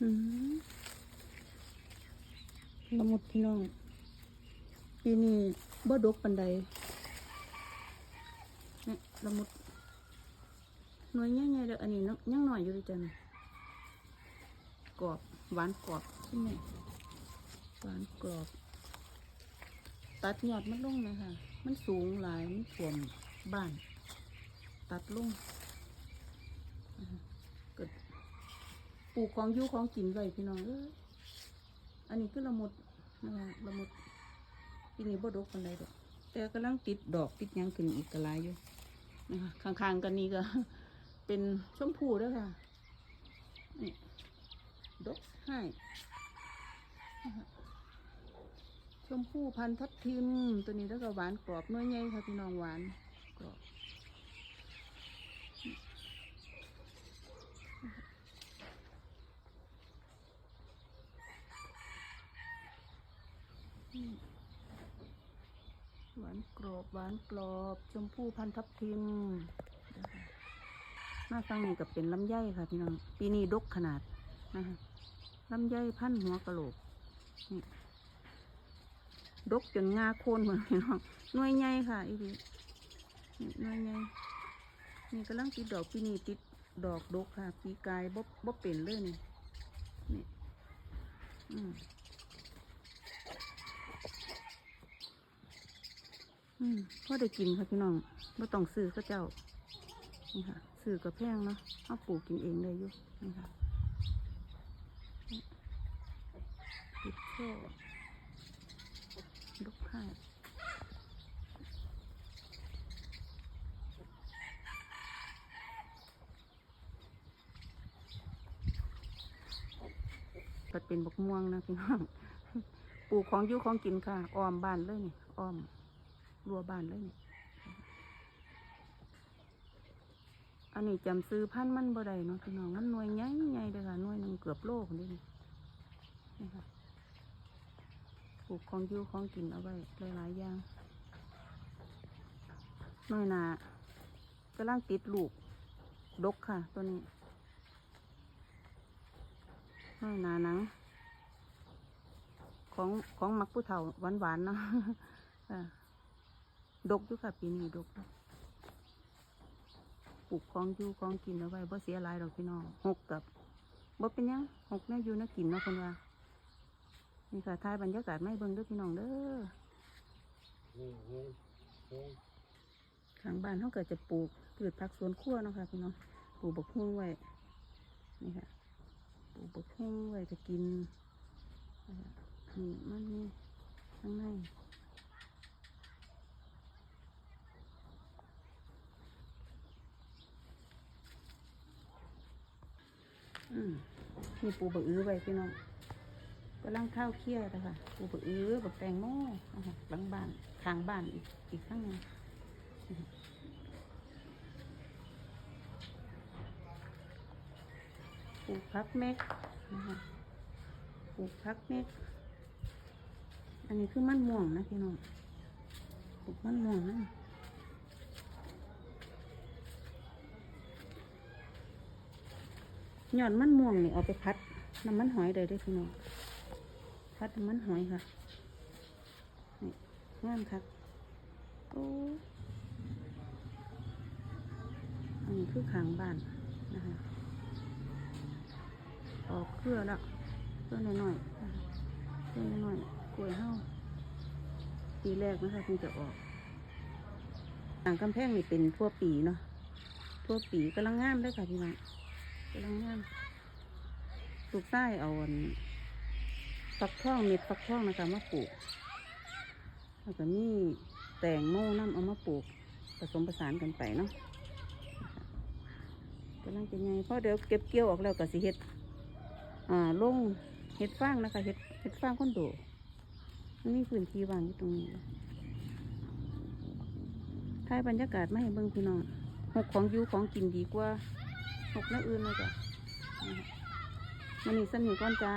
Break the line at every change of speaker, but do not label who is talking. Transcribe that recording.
ละมุดพี่น้อง ปีนี้บ่ดกปันใดนี่ละมุดหน่วยใหญ่ๆเด้ออันนี้ยังหน่อยอยู่เลยจ้ะนี่กรอบ หวานกรอบใช่ไหมหวานกรอบ ตัดยอดมันลงเลยค่ะ มันสูงหลาย มันท่วมบ้าน ตัดลงอ่าเกิด ปลูกของยู่ของกินไว้พี่น้องเอ้ยอันนี้คือละมุดนะคะละมุดปีนี้บ่ดกปันใดดอกแต่กำลังติดดอกติดยังขึ้นอีกกระลายอยู่นะคะข้างๆกันนี้ก็เป็นชมพูด้วยค่ะนี่ดกให้ชมพูพันทับทิมตัวนี้แล้วก็หวานกรอบเนื้อใหญ่ค่ะพี่น้องหวานกรอบ หวานกรอบหวานกรอบ ชมพู่พันทับทิมนะคะมาฟังนี่กับเป็นลำไยค่ะพี่น้อง ปีนี้ดกขนาดนะคะลำไยพันหัวกะโหลกนี่ดกจนงาโคนเหมือนพี่น้องหน่วยใหญ่ค่ะอีดีนี่หน่วยใหญ่นี่กำลังติดดอกปีนี้ติดดอกดกค่ะ ปีกายบบบบเป็นเลยนี่นี่อืม อืมพ่อได้กินค่ะพี่น้องไม่ต้องซื้อเข้าเจ้า นี่ค่ะ ซื้อกับแพงเนาะเอาปลูกกินเองได้อยู่ นี่ค่ะติดโช่ลูกค้าปัดเป็นบกม่วงนะพี่น้อง ปลูกของยู่ของกินค่ะอ้อมบ้านเลยนี่อ้อม รัวบ้านเลยนี่อันนี้จำซื้อพันมันบ่ได้เนาะพี่น้องมันหน่วยใหญ่ใหญ่เลยค่ะหน่วยหนึ่งเกือบโลคนนี้นี่นี่ค่ะปลูกของยู่ของกินเอาไว้หลายๆอย่างน่วยนากำลังติดลูกดกค่ะ ตัวนี้น่วยนาหนัง ของของมักผู้เฒ่าหวานๆเนาะ ดกอยู่ค่ะปีนี้ดกปลูกของอยู่ของกินเอาไว้บ่เสียหลายดอกพี่น้องหกกับบ่เป็นยังหกแน่อยู่นะกินเนาะคนว่านี่ค่ะถ่ายบรรยากาศไม่เบิ่งเด้อพี่น้องเด้อข้างบ้านเขาก็จะปลูกพืชผักสวนครัวเนาะค่ะพี่น้องปลูกบกฮุ้งไว้นี่ค่ะปลูกบกฮุ้งไว้จะกินนี่มันนี่ข้างใน อืม มีปูบะอื้อไว้พี่น้องกำลังข้าวเคี่ยวนะคะปูบะอื้อบักแตงโมหลังบ้านข้างบ้านอีกอีกข้างหนึงปลูกพักเม็กนะคะปลูกพักเม็ก อันนี้คือมันม่วงนะพี่น้องปลูกมันม่วงนะ ยอดมันม่วงนี่เอาไปพัดน้ำมันหอยได้ด้วยพี่น้องพัดน้ำมันหอยค่ะนี่งามครับโอ้อันนี้คือขางบ้านนะคะออกเครือแล้วเครือน้อยๆเครือน้อยๆกล้วยเห่าปีแรกนะคะเพิ่งจะออกต่างกำแพงนี่เป็นทั่วปีเนาะทั่วปีกำลังงามเลยค่ะพี่น้อง กำลังงามปลูกใต้เอาอันฟักทองเม็ดฟักทองนะคะมาปลูกแล้วก็มีแตงโมน้ำเอามาปลูก ผสมผสานกันไปเนาะกำลังจะไงเพราะเดี๋ยวเก็บเกี่ยวออกแล้วก็สิเฮ็ดอ่าลงเฮ็ดฟางนะคะเฮ็ดเฮ็ดฟางคอนโดมันมีพื้นที่วางอยู่ตรงนี้ถ่ายบรรยากาศมาให้เบิ่งพี่น้องหกของยูของกินดีกว่า หกนักอื่นเลยจ้ะมันนี่สนิทก้อนจ้า